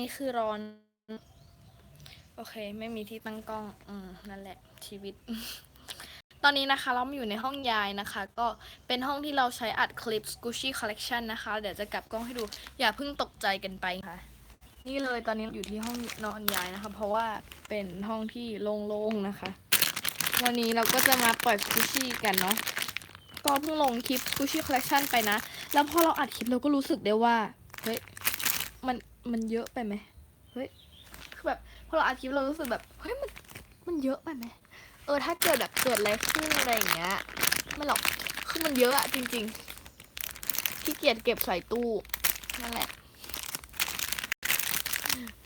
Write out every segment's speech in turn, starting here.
นี้คือร้อน โอเค ไม่มีที่ตั้งกล้อง อืม นั่นแหละ ชีวิต ตอนนี้นะคะ เรามาอยู่ในห้องยายนะคะ ก็เป็นห้องที่เราใช้อัดคลิป Gucci Collection นะคะ เดี๋ยวจะกลับกล้องให้ดู อย่าเพิ่งตกใจกันไปค่ะ นี่เลยตอนนี้อยู่ที่ห้องนอนยายนะคะ เพราะว่าเป็นห้องที่โล่งๆนะคะ วันนี้เราก็จะมาปล่อย Gucci กันเนาะก็เพิ่งลงคลิป Gucci Collection ไปนะ แล้วพอเราอัดคลิปเราก็รู้สึกได้ว่า เฮ้ย มัน มันเยอะไปไหมเฮ้ยคือแบบพอเราอัดคลิปเรารู้สึกแบบเฮ้ยมันมันเยอะไปไหมเออถ้าเกิดแบบเกิดอะไรขึ้นอะไรอย่างเงี้ยไม่หรอกคือมันเยอะอะจริงๆขี้เกียจเก็บใส่ตู้นั่นแหละ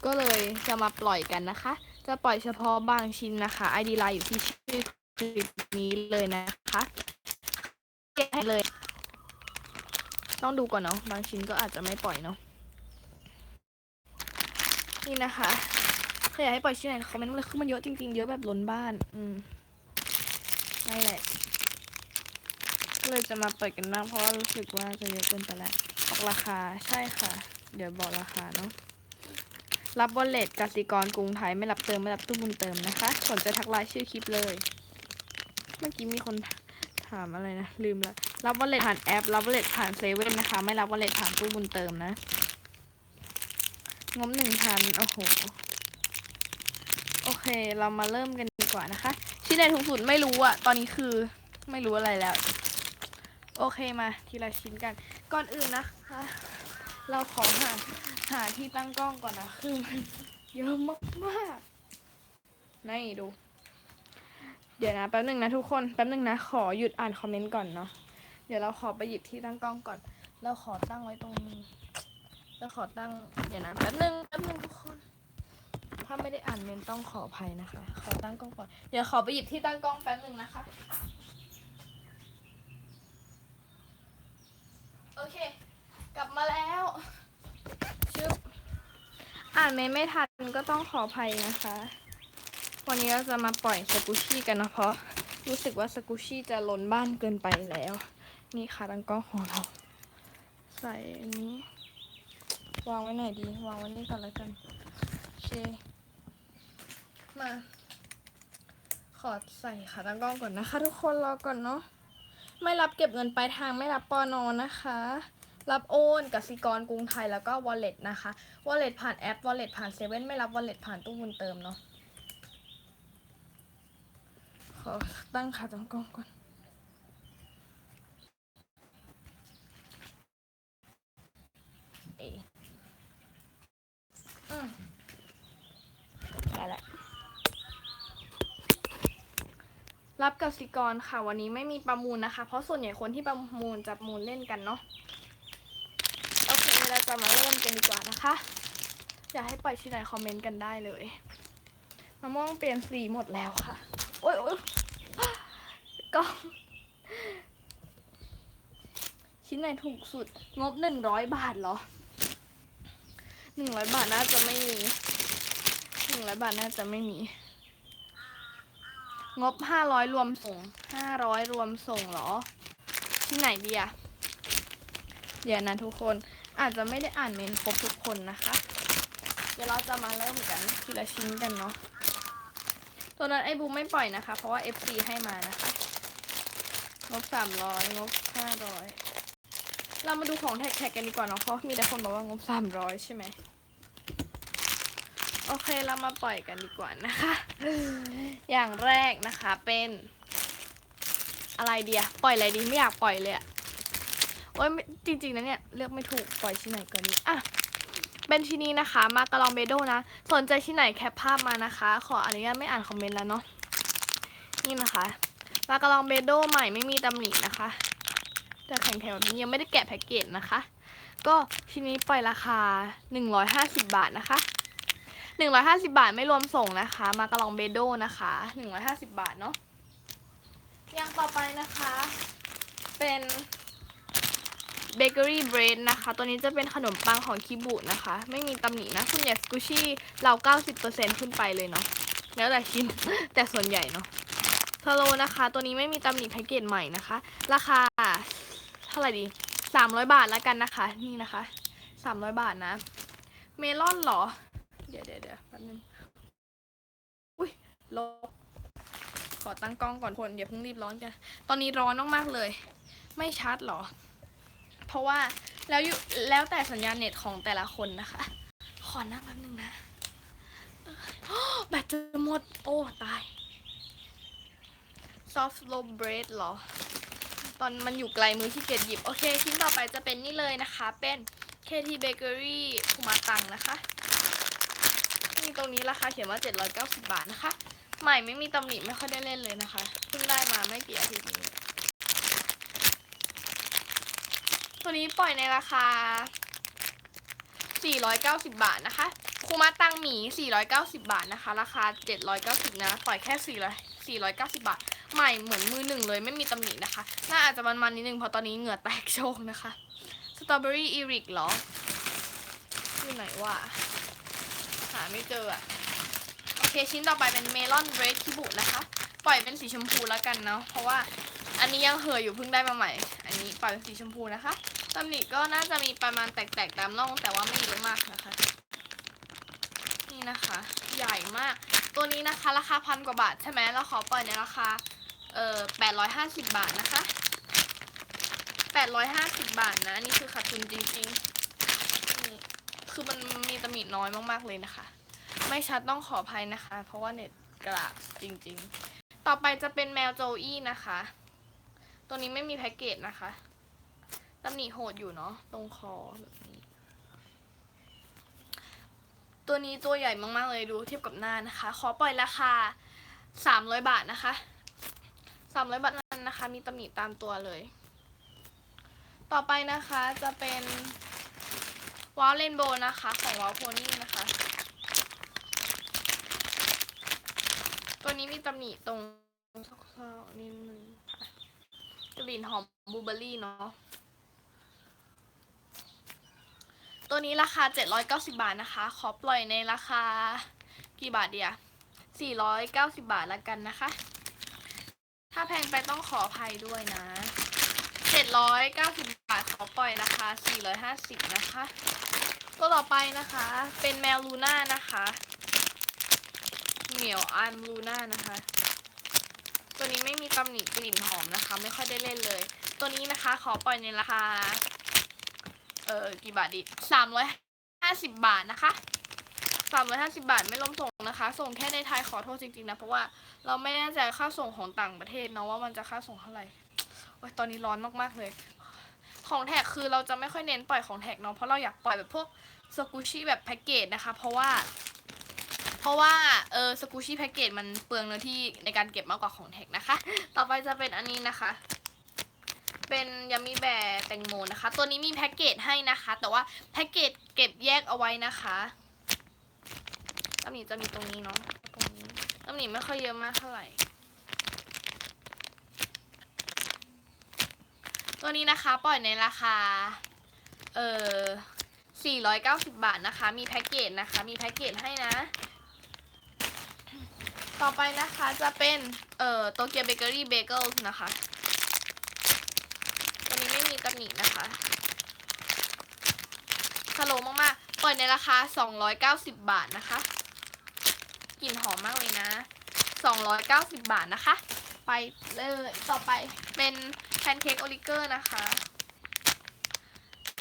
ก็เลยจะมาปล่อยกันนะคะ จะปล่อยเฉพาะบางชิ้นนะคะ ID ไลน์อยู่ที่ชื่อคลิปนี้เลยนะคะเก็บให้เลย ต้องดูก่อนเนาะบางชิ้นก็อาจจะไม่ปล่อยเนาะ นี่นะคะใครอยากให้ปล่อยชิ้นไหนคอมเมนต์มาเลยคือมันเยอะจริงๆ เยอะแบบล้นบ้าน อืมนั่นแหละก็เลยจะมาเปิดกันบ้างเพราะว่ารู้สึกว่าจะเยอะเกินไปแล้วบอกราคาใช่ค่ะ เดี๋ยวบอกราคาเนาะรับบอลเลตกสิกรกรุงไทยไม่รับเติมไม่รับตู้บุญเติมนะคะสนใจทักไลน์ชื่อคลิปเลย เมื่อกี้มีคนถามอะไรนะลืมละรับบอลเลตผ่านแอปรับบอลเลตผ่านเซเว่นนะคะ ไม่รับบอลเลตผ่านตู้บุญเติมนะ งบหนึ่งพันโอ้โห โอเค เรามาเริ่มกันดีกว่านะคะ ชิ้นไหนถูกสุดไม่รู้อะตอนนี้คือไม่รู้อะไรแล้ว โอเคมาทีละชิ้นกัน ก่อนอื่นนะคะ เราขอหาหาที่ตั้งกล้องก่อนนะ คือมันเยอะมากมากๆนี่ดู เดี๋ยวนะแป๊บหนึ่งนะทุกคน แป๊บหนึ่งนะ ขอหยุดอ่านคอมเมนต์ก่อนเนาะ เดี๋ยวเราขอไปหยิบที่ตั้งกล้องก่อน เราขอตั้งไว้ตรงนี้ เราขอตั้งเดี๋ยวนะแป๊บนึงแป๊บนึงทุกคน ถ้าไม่ได้อ่านเมนต้องขออภัยนะคะ ขอตั้งกล้องก่อนเดี๋ยวขอไปหยิบที่ตั้งกล้องแป๊บนึงนะคะ โอเค กลับมาแล้วชึบอ่านเมนไม่ทันก็ต้องขออภัยนะคะ วันนี้เราจะมาปล่อยสกุชี่กันนะเพราะรู้สึกว่าสกุชี่จะล้นบ้านเกินไปแล้ว นี่ค่ะตั้งกล้องของเรา ใส่อันนี้ วางไว้ไหนดี วางไว้นี่ก่อนแล้วกันโอเคมา ขอใส่ขาตั้งกล้องก่อนนะคะ ทุกคนรอก่อนเนาะไม่รับเก็บเงินปลายทางไม่รับปอนอนะคะ รับโอนกสิกรกรุงไทยแล้วก็ wallet นะคะ wallet ผ่านแอป wallet ผ่านเซเว่นไม่รับ wallet ผ่านตู้บุญเติมเนาะขอตั้งขาตั้งกล้องก่อน เออืมได้แล้ว รับก สิกรค่ะ วันนี้ไม่มีประมูลนะคะ เพราะส่วนใหญ่คนที่ประมูลจะมูลเล่นกันเนาะโอเคเราจะมาเริ่มกันดีกว่านะคะ อยากให้ปล่อยชิ้นไหนคอมเมนต์กันได้เลยมะม่วงเปลี่ยนสีหมดแล้วค่ะ โอ๊ยโอ๊ยกล้องชิ้นไหนถูกสุด งบหนึ่งร้อยบาทเหรอหนึ่งร้อยบาทน่าจะไม่มีหนึ่งร้อยบาทน่าจะไม่มี งบห้าร้อยรวมส่งห้าร้อยรวมส่งเหรอ ที่ไหนดีอะเดี๋ยวนะทุกคนอาจจะไม่ได้อ่านเมนครบทุกคนนะคะ เดี๋ยวเราจะมาเริ่มกันทีละชิ้นกันเนาะตัวนั้นไอ้บูไม่ปล่อยนะคะ เพราะว่า FC ให้มานะคะงบสามร้อยงบห้าร้อยเรามาดูของแท็กๆกันดีกว่าเนาะเพราะมีแต่คนบอกว่างบสามร้อยใช่ไหม โอเคเรามาปล่อยกันดีกว่านะคะ อย่างแรกนะคะเป็นอะไรเดียปล่อยอะไรดีไม่อยากปล่อยเลยอะโอ้ยจริงๆนะเนี่ยเลือกไม่ถูกปล่อยชิ้นไหนก่อนดีอะเป็นชิ้นนี้นะคะมากระลองเบโดนะ สนใจชิ้นไหนแคปภาพมานะคะ ขออนุญาตไม่อ่านคอมเมนต์แล้วเนาะนี่นะคะมากระลองเบโดใหม่ไม่มีตำหนินะคะ แต่แข็งแถวนี้ยังไม่ได้แกะแพ็กเกจนะคะ ก็ชิ้นนี้ปล่อยราคา 150 บาทนะคะ 150 บาทไม่รวมส่งนะคะ มากระลองเบโดนะคะ 150 บาทเนาะอย่างต่อไปนะคะ เป็นเบเกอรี่เบรดนะคะ ตัวนี้จะเป็นขนมปังของคิบุนะคะ ไม่มีตำหนินะส่วนใหญ่สกูชี่เรา 90%ขึ้นไปเลยเนาะ แล้วแต่ชิ้น แต่ส่วนใหญ่เนาะทาโลนะคะ ตัวนี้ไม่มีตำหนิแพ็กเกจใหม่นะคะ ราคาเท่าไหร่ดี 300 บาทแล้วกันนะคะ นี่นะคะ 300 บาทนะ เมลอนเหรอ เดี๋ยวเดี๋ยวเดี๋ยวแป๊บนึงอุ้ยลบขอตั้งกล้องก่อนคนอย่าเพิ่งรีบร้อนกัน ตอนนี้ร้อนมากๆเลย ไม่ชัดหรอ เพราะว่าแล้วอยู่แล้วแต่สัญญาณเน็ตของแต่ละคนนะคะ ขอนั่งแป๊บนึงนะแบตจะหมด โอ้ตาย soft low bread หรอ ตอนมันอยู่ไกลมือที่เกียจหยิบ โอเค ชิ้นต่อไปจะเป็นนี่เลยนะคะ เป็น KT Bakery คุมาตังนะคะ มีตรงนี้ราคาเขียนว่า 790 บาทนะคะ ใหม่ไม่มีตำหนิไม่ค่อยได้เล่นเลยนะคะ เพิ่งได้มาไม่กี่อาทิตย์นี้ ตัวนี้ปล่อยในราคา 490 บาทนะคะ คูมาตังหมี 490 บาทนะคะ ราคา 790 นะ ปล่อยแค่4 490 บาท ใหม่เหมือนมือหนึ่งเลยไม่มีตำหนินะคะ น่าอาจจะมันๆนิดนึงเพราะตอนนี้เหงื่อแตกโชกนะคะ สตรอเบอรี่อีริกเหรออยู่ไหนวะาไม่เจออะโอเคชิ้นต่อไปเป็นเมลอนเรดคิบุนะคะ ปล่อยเป็นสีชมพูแล้วกันเนาะเพราะว่าอันนี้ยังเห่ออยู่เพิ่งได้มาใหม่ อันนี้ปล่อยเป็นสีชมพูนะคะตำหนิก็น่าจะมีประมาณแตกๆตามร่องแต่ว่าไม่เยอะมากนะคะ นี่นะคะ ใหญ่มาก ตัวนี้นะคะราคาพันกว่าบาทใช่ไหมเราขอปล่อยในราคาเอ่อแปดร้อยห้าสิบบาทนะคะแปดร้อยห้าสิบบาทนะ อันนี้คือขาดทุนจริงๆ คือมันมีตำหนิน้อยมากๆเลยนะคะ ไม่ชัดต้องขออภัยนะคะ เพราะว่าเน็ตกระจริงๆ ต่อไปจะเป็นแมวโจอี้นะคะ ตัวนี้ไม่มีแพ็กเกจนะคะตำหนิโหดอยู่เนาะตรงคอแบบนี้ ตัวนี้ตัวใหญ่มากๆเลยดูเทียบกับหน้านะคะ ขอปล่อยราคาสามร้อยบาทนะคะสามร้อยบาทนั้นนะคะ มีตำหนิตามตัวเลย ต่อไปนะคะจะเป็น วอลเลนโบนะคะ ของวอลโพนี่นะคะ ตัวนี้มีตำหนิตรงซอกๆนิดนึงกลิ่นหอมบลูเบอร์รี่เนาะตัวนี้ราคา 790 บาทนะคะ ขอปล่อยในราคากี่บาทเดียว490 บาทละกันนะคะ ถ้าแพงไปต้องขออภัยด้วยนะ 790 บาทขอปล่อยราคา 450 นะคะ ตัวต่อไปนะคะ เป็นแมวลูน่านะคะ เหมียวอันลูน่านะคะ ตัวนี้ไม่มีตำหนิกลิ่นหอมนะคะ ไม่ค่อยได้เล่นเลย ตัวนี้นะคะขอปล่อยในราคา เออกี่บาทดีสามร้อยห้าสิบบาทนะคะสามร้อยห้าสิบาทไม่รวมส่งนะคะ ส่งแค่ในไทยขอโทษจริงๆนะ เพราะว่าเราไม่แน่ใจค่าส่งของต่างประเทศเนาะว่ามันจะค่าส่งเท่าไหร่ ตอนนี้ร้อนมากๆเลย ของแท็กคือเราจะไม่ค่อยเน้นปล่อยของแท็กเนาะเพราะเราอยากปล่อยแบบพวกสกูชี่แบบแพ็กเกจนะคะ เพราะว่า เพราะว่าเออสกูชี่แพ็กเกจมันเปลืองเนื้อที่ในการเก็บมากกว่าของแท็กนะคะ ต่อไปจะเป็นอันนี้นะคะ เป็นยามิแบร์แตงโมนะคะ ตัวนี้มีแพ็กเกจให้นะคะ แต่ว่าแพ็กเกจเก็บแยกเอาไว้นะคะตำหนิจะมีตรงนี้เนาะตรงนี้ตำหนิไม่ค่อยเยอะมากเท่าไหร่ ตัวนี้นะคะปล่อยในราคา เอ่อ490 บาทนะคะ มีแพ็กเกจนะคะ มีแพ็กเกจให้นะ ต่อไปนะคะจะเป็นเอ่อโตเกียวเบเกอรี่เบเกิลนะคะตัวนี้ไม่มีตำหนินะคะสโลมากๆปล่อยในราคา 290 บาทนะคะกลิ่นหอมมากเลยนะ 290 บาทนะคะ ไปเลยต่อไปเป็น แพนเค้กโอลิเกอร์นะคะ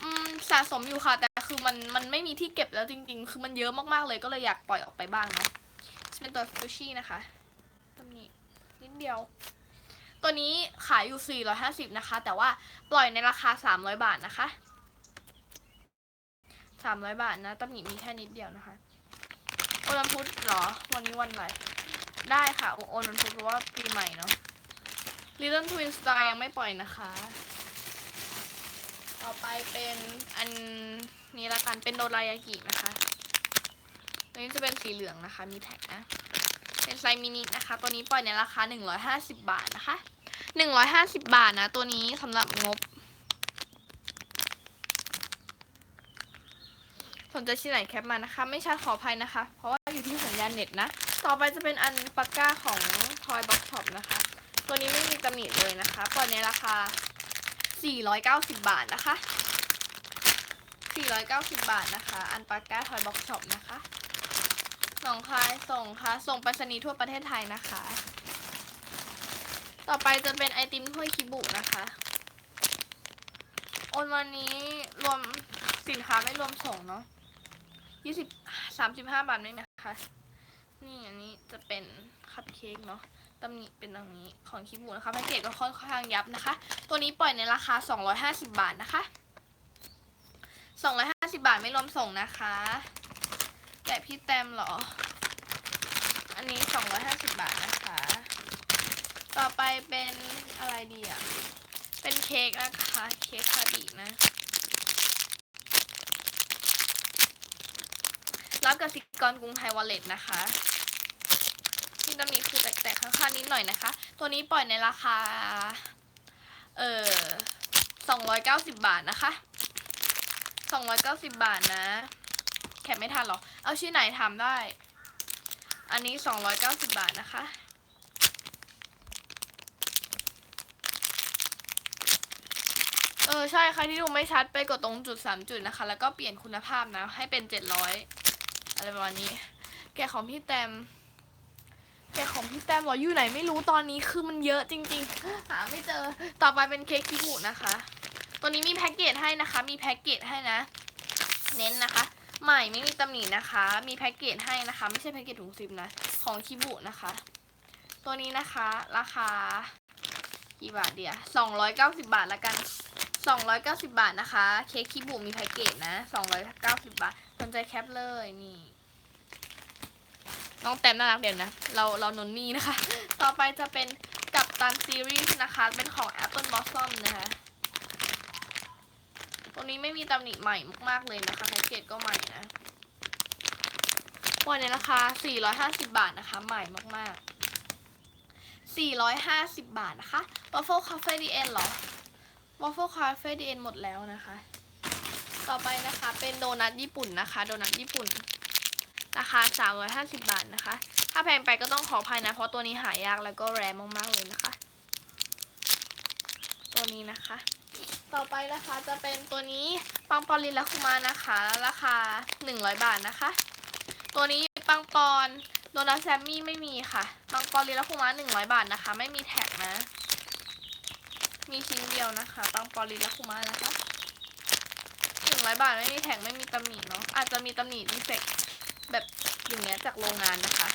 อืมสะสมอยู่ค่ะ แต่คือมันมันไม่มีที่เก็บแล้วจริง ๆ คือมันเยอะมากๆเลยก็เลยอยากปล่อยออกไปบ้างเนาะเป็นตัวซูชินะคะตำหนินิดเดียว ตัวนี้ขายอยู่ 450 นะคะ แต่ว่าปล่อยในราคา 300 บาทนะคะ 300 บาทนะตำหนิมีแค่นิดเดียวนะคะโอนันพุธเหรอ วันนี้วันอะไร ได้ค่ะ โอโอนันพุธเพราะว่าปีใหม่เนาะ Little Twin Star ยังไม่ปล่อยนะคะ ต่อไปเป็นอันนี้ละกัน เป็นโดรายากินะคะ ตัวนี้จะเป็นสีเหลืองนะคะ มีแท็กนะ เป็นไซส์มินินะคะ ตัวนี้ปล่อยในราคา 150 บาทนะคะ 150 บาทนะ ตัวนี้สำหรับงบสนใจที่ไหนแคปมานะคะ ไม่ชัดขออภัยนะคะ เพราะว่าอยู่ที่สัญญาณเน็ตนะ ต่อไปจะเป็นอันปากก้าของ Toy Box Shop นะคะ ตัวนี้ไม่มีตำหนิเลยนะคะปล่อยในราคา 490 บาทนะคะ 490 บาทนะคะ อันปาก้าทอยบ็อกช็อปนะคะหนองคายส่งค่ะ ส่งไปรษณีย์ทั่วประเทศไทยนะคะ ต่อไปจะเป็นไอติมถ้วยคิบุนะคะ โอนวันนี้รวมสินค้าไม่รวมส่งเนาะยี่สิบสามสิบห้าบาทไหมนะคะ นี่อันนี้จะเป็นคัพเค้กเนาะ ตำหนิเป็นตรงนี้ของคิบุนะคะแพ็กเกจก็ค่อนข้างยับนะคะ ตัวนี้ปล่อยในราคา 250 บาทนะคะ 250 บาทไม่รวมส่งนะคะ แต่พี่แตมเหรอ อันนี้ 250 บาทนะคะ ต่อไปเป็นอะไรดีอะ เป็นเค้กนะคะเค้กคาบินะรับกสิกรกรุงไทยวอลเล็ตนะคะ ที่ตำหนิคือแตกๆข้างๆนิดหน่อยนะคะ ตัวนี้ปล่อยในราคา เออ290บาทนะคะ290บาทนะแคปไม่ทันหรอ เอาชื่อไหนทำได้ อันนี้290บาทนะคะเออใช่ใครที่ดูไม่ชัดไปกดตรงจุด 3 จุดนะคะ แล้วก็เปลี่ยนคุณภาพนะ ให้เป็น 700 อะไรประมาณนี้ แกะของพี่แตม พี่แตมเหรออยู่ไหนไม่รู้ตอนนี้คือมันเยอะจริงๆ หาไม่เจอ ต่อไปเป็นเค้กคิบุนะคะ ตัวนี้มีแพ็กเกจให้นะคะ มีแพ็กเกจให้นะ เน้นนะคะ ใหม่ไม่มีตำหนินะคะ มีแพ็กเกจให้นะคะ ไม่ใช่แพ็กเกจถุงซิปนะ ของคิบุนะคะ ตัวนี้นะคะ ราคากี่บาทเดียวสองร้อยเก้าสิบาทละกันสองร้อยเก้าสิบาทนะคะ เค้กคิบุมีแพ็กเกจนะสองร้อยเก้าสิบาท สนใจแคปเลยนี่ น้องแต้มน่ารักเดี๋ยวนะ เราเรานนนี่นะคะ ต่อไปจะเป็นกับตันซีรีส์นะคะ เป็นของ Apple Blossom นะคะ ตัวนี้ไม่มีตำหนิใหม่มากๆเลยนะคะแพ็กเกจก็ใหม่นะวันนี้ราคา 450 บาทนะคะ ใหม่มากๆ 450 บาทนะคะ Waffle Cafe DN เหรอ Waffle Cafe DN หมดแล้วนะคะ ต่อไปนะคะเป็นโดนัทญี่ปุ่นนะคะ โดนัทญี่ปุ่น คา 350 บาทนะคะ ถ้าแพงไปก็ต้องขออภัยนะ เพราะตัวนี้หายากแล้วก็แรงมากๆเลยนะคะ ตัวนี้นะคะ ต่อไปนะคะจะเป็นตัวนี้ปังปอนลินและคุมานะคะ ราคา 100 บาทนะคะ ตัวนี้ปังปอนโดนัทแซมมี่ไม่มีค่ะปังปอนลินและคุมา100 บาทนะคะ ไม่มีแท็กนะ มีชิ้นเดียวนะคะปังปอนลินและคุมานะคะ100 บาทไม่มีแท็กไม่มีตำหนิเนาะอาจจะมีตำหนิดีเฟก แบบอย่างเงี้ยจากโรงงานนะคะ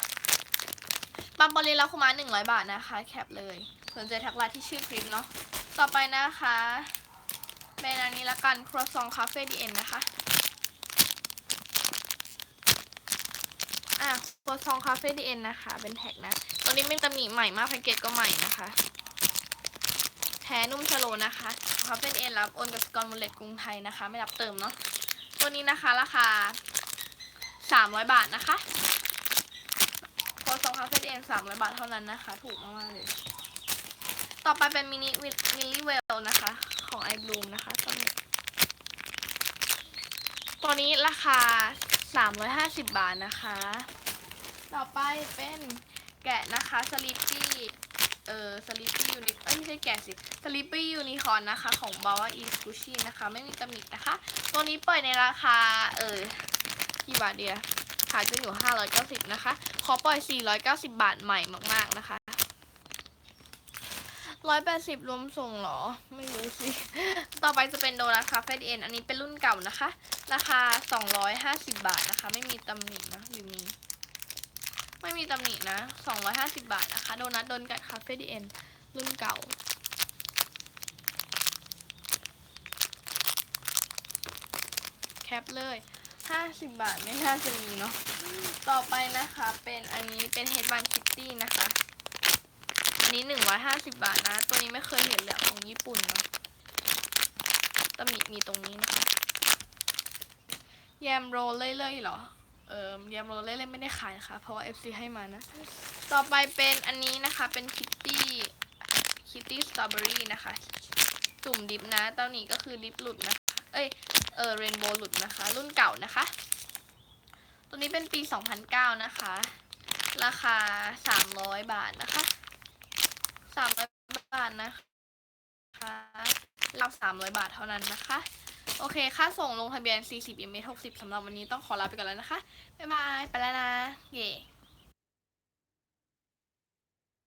ปังปอนลินและคุมา100บาทนะคะ แคปเลยสนใจทักไลน์ที่ชื่อคลิปเนาะต่อไปนะคะเป็นอันนี้ละกันครัวซองคาเฟ่ดีเอ็นนะคะอะครัวซองคาเฟ่ดีเอ็นนะคะ เป็นแท็กนะตัวนี้เป็นตำหนิใหม่มากแพ็กเกจก็ใหม่นะคะแท้นุ่มชโลนะคะคาเฟ่ดีเอ็นรับโอนกับสกอตมูลเลตกรุงไทยนะคะ ไม่รับเติมเนาะตัวนี้นะคะราคา 300บาทนะคะครัวซองคาเฟ่ดีเอ็น300บาทเท่านั้นนะคะ ถูกมากๆเลย ต่อไปเป็นมินิวิมิลลี่เวลนะคะ ของไอบลูมนะคะตัวนี้ตัวนี้ราคา350บบาทนะคะ ต่อไปเป็นแกะนะคะสลิปปี้เออสลิปปี้ยูนิเอ้ยไม่ใช่แกะสิสลิปปี้ยูนิคอนนะคะ ของบาวาอีสกุชินะคะ ไม่มีตำหนินะคะ ตัวนี้ปล่อยในราคา เออ กี่บาทเดียขายจะอยู่ 590 นะคะ ขอปล่อย 490 บาทใหม่มาก ๆ นะคะร้อยแปดสิบรวมส่งเหรอ ไม่รู้สิ ต่อไปจะเป็นโดนัทคาเฟ่ดีเอ็นอันนี้เป็นรุ่นเก่านะคะ ราคาสองร้อยห้าสิบบาทนะคะ ไม่มีตำหนินะหรือมี ไม่มีตำหนินะสองร้อยห้าสิบบาทนะคะ โดนัทโดนกัดคาเฟ่ดีเอ็นรุ่นเก่าแคปเลย ห้าสิบบาทไม่น่าจะมีเนาะ ต่อไปนะคะเป็นอันนี้เป็นเฮดบันคิตตี้นะคะ อันนี้หนึ่งร้อยห้าสิบาทนะ ตัวนี้ไม่เคยเห็นเลยของญี่ปุ่นเนาะตำหนิมีตรงนี้นะคะ แยมโรลเล่ยๆหรอ เออแยมโรลเล่ยๆไม่ได้ขายนะคะ เพราะว่า FC ให้มานะ ต่อไปเป็นอันนี้นะคะเป็นคิตตี้คิตตี้สตรอเบอรี่นะคะ จุ่มดิฟนะ เต้านี้ก็คือดิฟหลุดนะ เอ้ย เออเรนโบว์หลุดนะคะ รุ่นเก่านะคะ ตัวนี้เป็นปี 2009 นะคะ ราคา 300 บาทนะคะสามร้อยบาทนะคะรับสามร้อยบาทเท่านั้นนะคะ โอเค ค่าส่งลงทะเบียน 40 m 60สำหรับวันนี้ต้องขอลาไปก่อนแล้วนะคะ บ๊ายบาย ไปแล้วนะ เย่